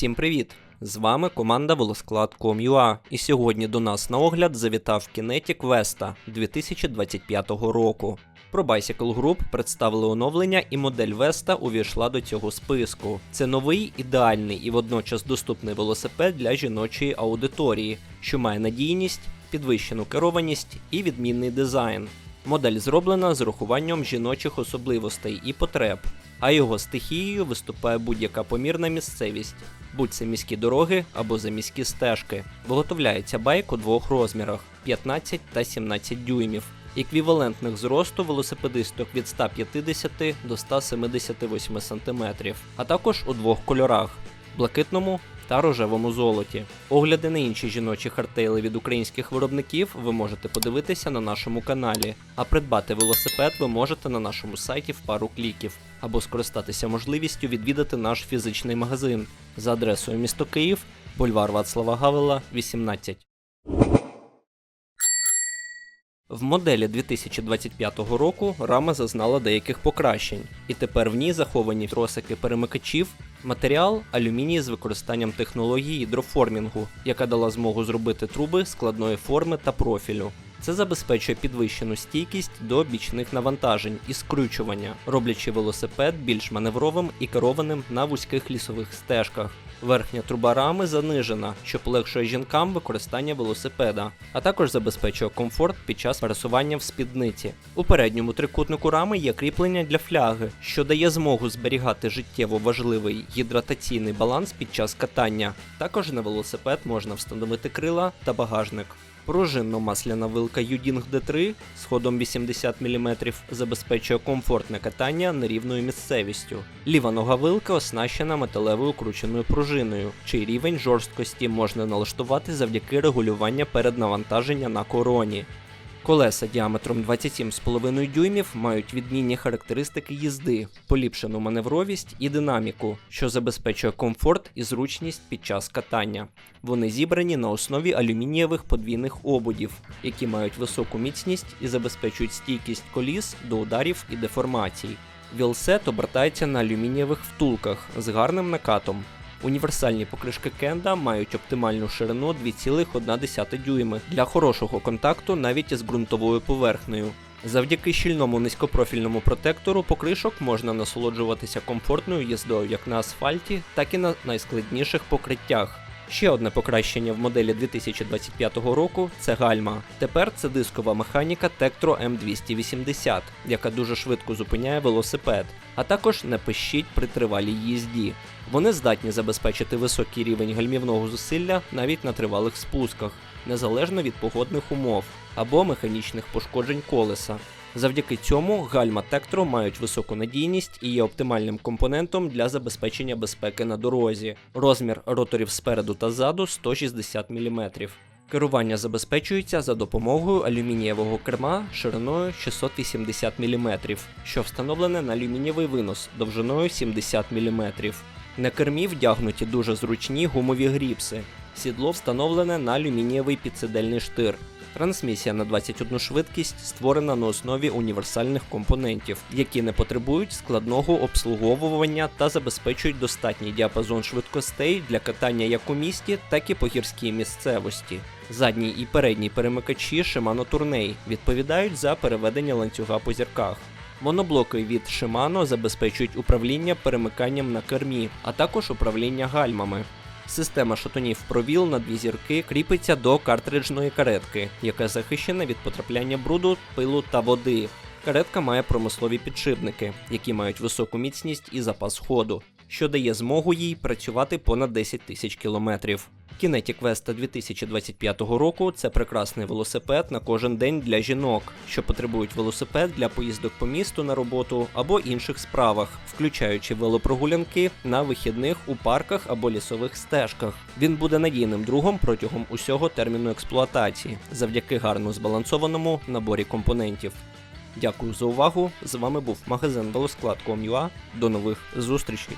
Всім привіт! З вами команда Велосклад.com.ua і сьогодні до нас на огляд завітав Kinetic Vesta 2025 року. Про Bicycle Group представили оновлення і модель Vesta увійшла до цього списку. Це новий, ідеальний і водночас доступний велосипед для жіночої аудиторії, що має надійність, підвищену керованість і відмінний дизайн. Модель зроблена з урахуванням жіночих особливостей і потреб, а його стихією виступає будь-яка помірна місцевість, будь це міські дороги або заміські стежки. Виготовляється байк у двох розмірах 15 та 17 дюймів, еквівалентних зросту велосипедисток від 150 до 178 см, а також у двох кольорах блакитному та рожевому золоті. Огляди на інші жіночі хардтейли від українських виробників ви можете подивитися на нашому каналі, а придбати велосипед ви можете на нашому сайті в пару кліків, або скористатися можливістю відвідати наш фізичний магазин за адресою місто Київ, бульвар Вацлава Гавела, 18. В моделі 2025 року рама зазнала деяких покращень, і тепер в ній заховані тросики перемикачів, матеріал алюміній з використанням технології гідроформінгу, яка дала змогу зробити труби складної форми та профілю. Це забезпечує підвищену стійкість до бічних навантажень і скручування, роблячи велосипед більш маневровим і керованим на вузьких лісових стежках. Верхня труба рами занижена, що полегшує жінкам використання велосипеда, а також забезпечує комфорт під час пересування в спідниці. У передньому трикутнику рами є кріплення для фляги, що дає змогу зберігати життєво важливий гідратаційний баланс під час катання. Також на велосипед можна встановити крила та багажник. Пружинно-масляна вилка Uding D3 з ходом 80 мм забезпечує комфортне катання нерівною місцевістю. Ліва нога вилка оснащена металевою крученою пружиною, чий рівень жорсткості можна налаштувати завдяки регулювання переднавантаження на короні. Колеса діаметром 27,5 дюймів мають відмінні характеристики їзди, поліпшену маневровість і динаміку, що забезпечує комфорт і зручність під час катання. Вони зібрані на основі алюмінієвих подвійних ободів, які мають високу міцність і забезпечують стійкість коліс до ударів і деформацій. Вілсет обертається на алюмінієвих втулках з гарним накатом. Універсальні покришки Кенда мають оптимальну ширину 2,1 дюйми для хорошого контакту навіть із ґрунтовою поверхнею. Завдяки щільному низькопрофільному протектору покришок можна насолоджуватися комфортною їздою як на асфальті, так і на найскладніших покриттях. Ще одне покращення в моделі 2025 року це гальма. Тепер це дискова механіка Tektro M280, яка дуже швидко зупиняє велосипед, а також не пищить при тривалій їзді. Вони здатні забезпечити високий рівень гальмівного зусилля навіть на тривалих спусках, незалежно від погодних умов або механічних пошкоджень колеса. Завдяки цьому гальма Tektro мають високу надійність і є оптимальним компонентом для забезпечення безпеки на дорозі. Розмір роторів спереду та ззаду 160 мм. Керування забезпечується за допомогою алюмінієвого керма шириною 680 мм, що встановлене на алюмінієвий винос довжиною 70 мм. На кермі вдягнуті дуже зручні гумові гріпси. Сідло встановлене на алюмінієвий підсидельний штир. Трансмісія на 21 швидкість створена на основі універсальних компонентів, які не потребують складного обслуговування та забезпечують достатній діапазон швидкостей для катання як у місті, так і по гірській місцевості. Задній і передній перемикачі Shimano Tourney відповідають за переведення ланцюга по зірках. Моноблоки від Shimano забезпечують управління перемиканням на кермі, а також управління гальмами. Система шатунів провіл на дві зірки кріпиться до картриджної каретки, яка захищена від потрапляння бруду, пилу та води. Каретка має промислові підшипники, які мають високу міцність і запас ходу, що дає змогу їй працювати понад 10 тисяч кілометрів. Kinetic Vesta 2025 року це прекрасний велосипед на кожен день для жінок, що потребують велосипед для поїздок по місту на роботу або інших справах, включаючи велопрогулянки на вихідних у парках або лісових стежках. Він буде надійним другом протягом усього терміну експлуатації, завдяки гарно збалансованому наборі компонентів. Дякую за увагу. З вами був магазин Велосклад.com.ua. До нових зустрічей.